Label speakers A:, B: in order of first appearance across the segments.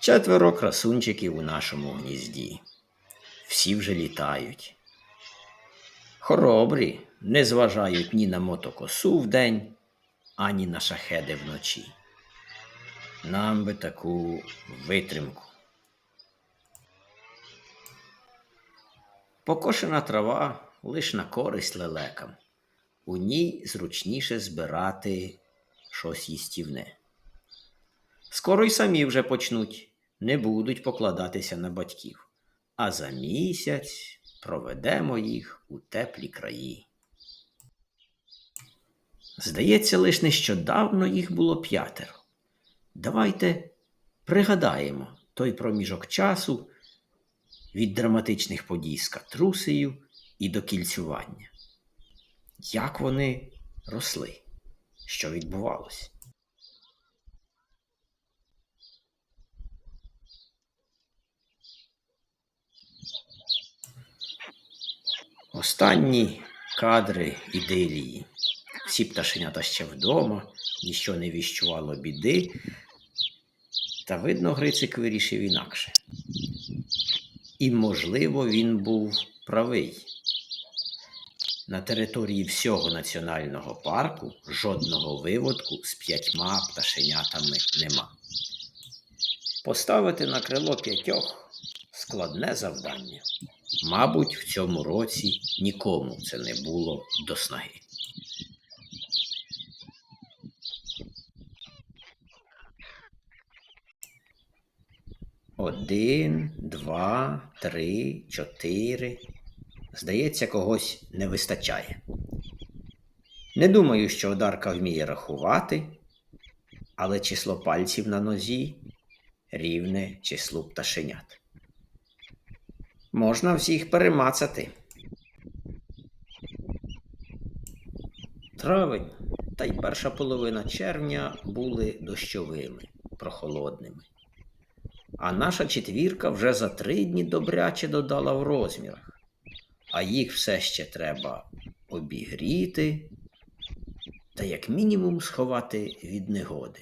A: Четверо красунчиків у нашому гнізді. Всі вже літають. Хоробрі не зважають ні на мотокосу вдень, ані на шахеди вночі. Нам би таку витримку. Покошена трава лиш на користь лелекам. У ній зручніше збирати щось їстівне. Скоро й самі вже почнуть, не будуть покладатися на батьків, а за місяць проведемо їх у теплі краї. Здається, лиш нещодавно їх було п'ятеро. Давайте пригадаємо той проміжок часу від драматичних подій з катрусею і до кільцювання. Як вони росли? Що відбувалося? Останні кадри ідилії. Всі пташенята ще вдома, ніщо не віщувало біди. Та видно, Грицик вирішив інакше. І, можливо, він був правий. На території всього національного парку жодного виводку з п'ятьма пташенятами нема. Поставити на крило п'ятьох складне завдання. Мабуть, в цьому році нікому це не було до снаги. Один, два, три, чотири. Здається, когось не вистачає. Не думаю, що Одарка вміє рахувати, але число пальців на нозі рівне числу пташенят. Можна всіх перемацати. Травень та й перша половина червня були дощовими, прохолодними. А наша четвірка вже за три дні добряче додала в розмірах, а їх все ще треба обігріти та як мінімум сховати від негоди.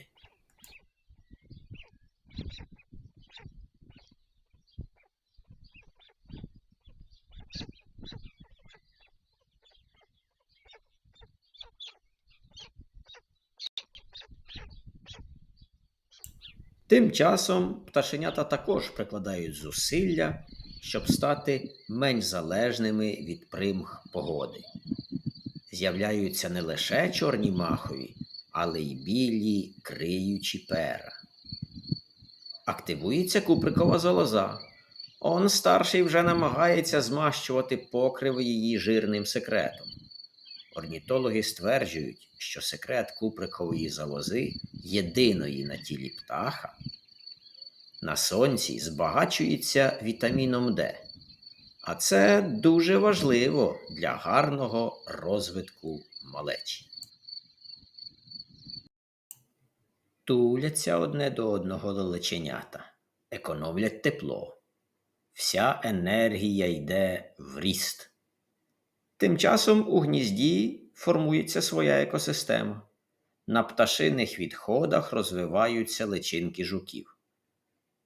A: Тим часом пташенята також прикладають зусилля, щоб стати менш залежними від примх погоди. З'являються не лише чорні махові, але й білі криючі пера. Активується куприкова залоза. Он старший вже намагається змащувати покриви її жирним секретом. Орнітологи стверджують, що секрет куприкової залози, єдиної на тілі птаха, на сонці збагачується вітаміном Д. А це дуже важливо для гарного розвитку малечі. Туляться одне до одного лелеченята, економлять тепло. Вся енергія йде в ріст. Тим часом у гнізді формується своя екосистема. На пташиних відходах розвиваються личинки жуків.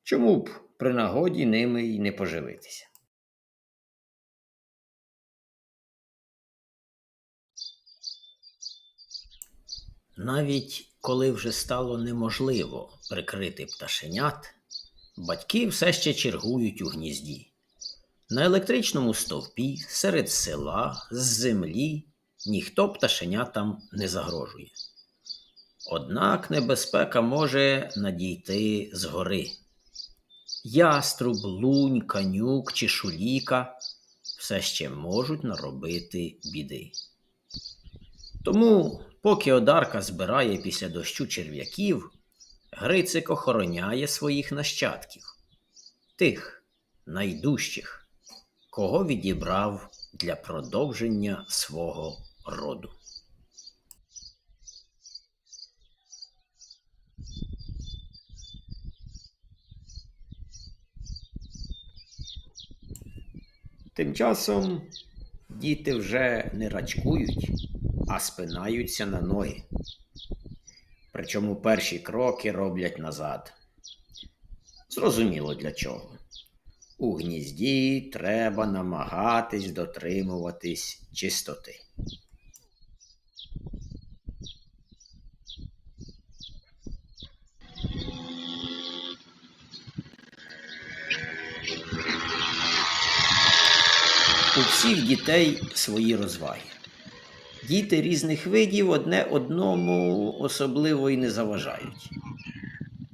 A: Чому б при нагоді ними й не поживитися? Навіть коли вже стало неможливо прикрити пташенят, батьки все ще чергують у гнізді. На електричному стовпі серед села з землі ніхто пташенятам не загрожує. Однак небезпека може надійти згори. Яструб, лунь, канюк чи шуліка все ще можуть наробити біди. Тому, поки Одарка збирає після дощу черв'яків, Грицик охороняє своїх нащадків, тих найдужчих, кого відібрав для продовження свого роду. Тим часом діти вже не рачкують, а спинаються на ноги. Причому перші кроки роблять назад. Зрозуміло для чого. У гнізді треба намагатись дотримуватись чистоти. У всіх дітей свої розваги. Діти різних видів одне одному особливо і не заважають.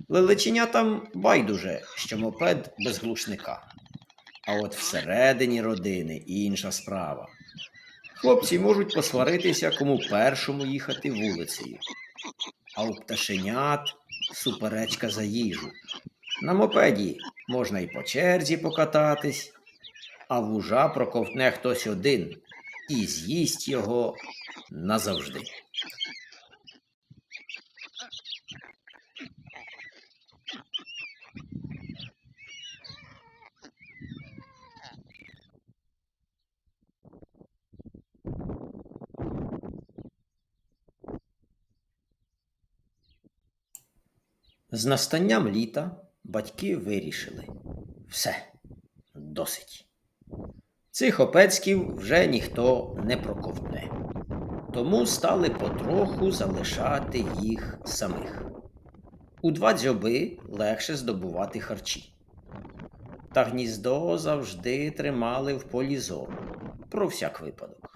A: Лелеченятам байдуже, що мопед без глушника. А от всередині родини інша справа. Хлопці можуть посваритися, кому першому їхати вулицею. А у пташенят суперечка за їжу. На мопеді можна й по черзі покататись, а вужа проковтне хтось один і з'їсть його назавжди. З настанням літа батьки вирішили все, досить. Цих опецьків вже ніхто не проковтне, тому стали потроху залишати їх самих. У два дзьоби легше здобувати харчі. Та гніздо завжди тримали в полі зору про всяк випадок.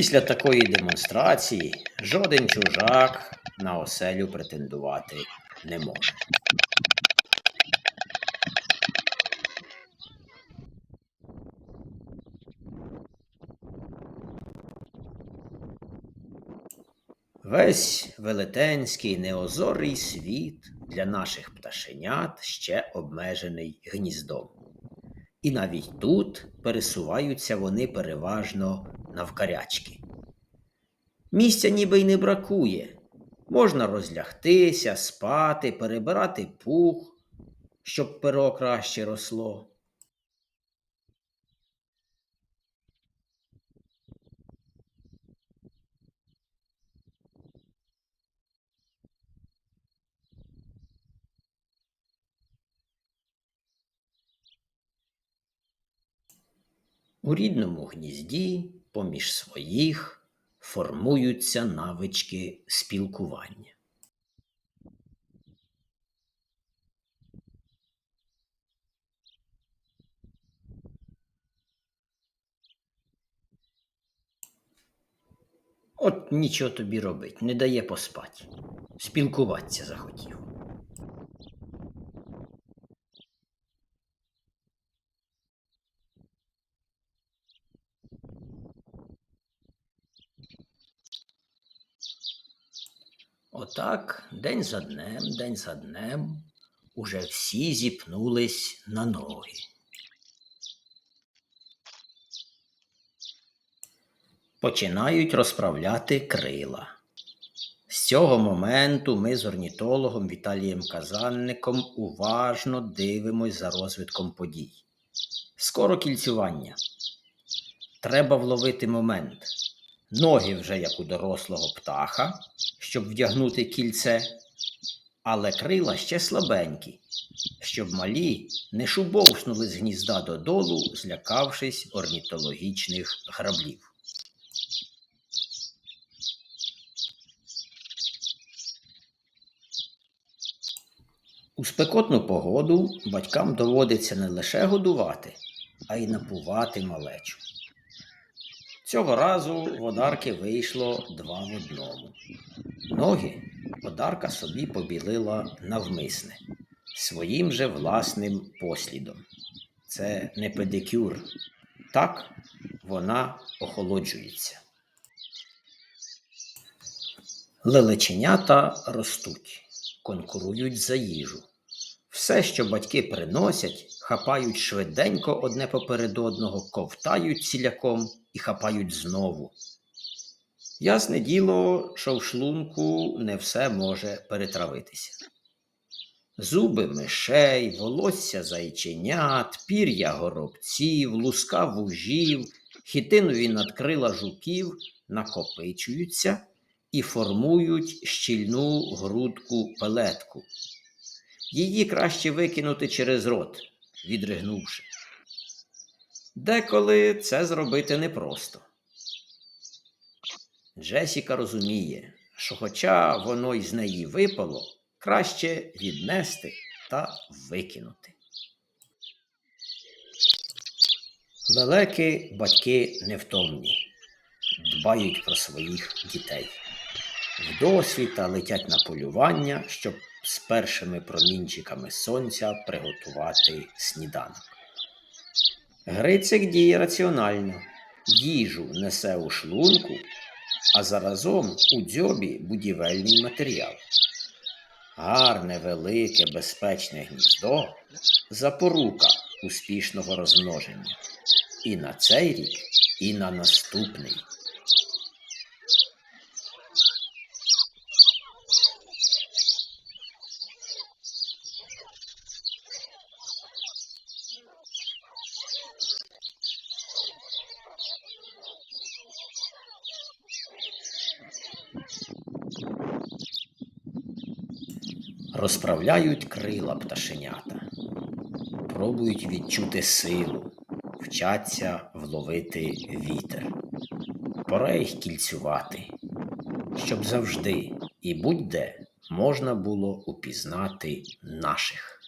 A: Після такої демонстрації жоден чужак на оселю претендувати не може. Весь велетенський неозорий світ для наших пташенят ще обмежений гніздом. І навіть тут пересуваються вони переважно навкарячки. Місця ніби й не бракує. Можна розлягтися, спати, перебирати пух, щоб перо краще росло. У рідному гнізді поміж своїх формуються навички спілкування. От нічого тобі робить, не дає поспать. Спілкуватися захотів. Отак, день за днем, день за днем, уже всі зіпнулись на ноги. Починають розправляти крила. З цього моменту ми з орнітологом Віталієм Казанником уважно дивимось за розвитком подій. Скоро кільцювання. Треба вловити момент. Ноги вже як у дорослого птаха, щоб вдягнути кільце, але крила ще слабенькі, щоб малі не шубовснули з гнізда додолу, злякавшись орнітологічних граблів. У спекотну погоду батькам доводиться не лише годувати, а й напувати малечу. Цього разу в одарки вийшло два в одному. Ноги одарка собі побілила навмисне, своїм же власним послідом. Це не педикюр. Так, вона охолоджується. Лелеченята ростуть, конкурують за їжу. Все, що батьки приносять, хапають швиденько одне поперед одного, ковтають ціляком і хапають знову. Ясне діло, що в шлунку не все може перетравитися. Зуби мишей, волосся зайченят, пір'я горобців, луска вужів, хітинові надкрила жуків накопичуються і формують щільну грудку пелетку. Її краще викинути через рот, відригнувши. Деколи це зробити непросто. Джесіка розуміє, що, хоча воно із неї випало, краще віднести та викинути. Лелеки батьки невтомні, дбають про своїх дітей. Вдосвіта летять на полювання, щоб з першими промінчиками сонця приготувати сніданок. Грицик діє раціонально, їжу несе у шлунку, а заразом у дзьобі будівельний матеріал. Гарне, велике, безпечне гніздо запорука успішного розмноження і на цей рік, і на наступний. Розправляють крила пташенята, пробують відчути силу, вчаться вловити вітер. Пора їх кільцювати, щоб завжди і будь-де можна було упізнати наших.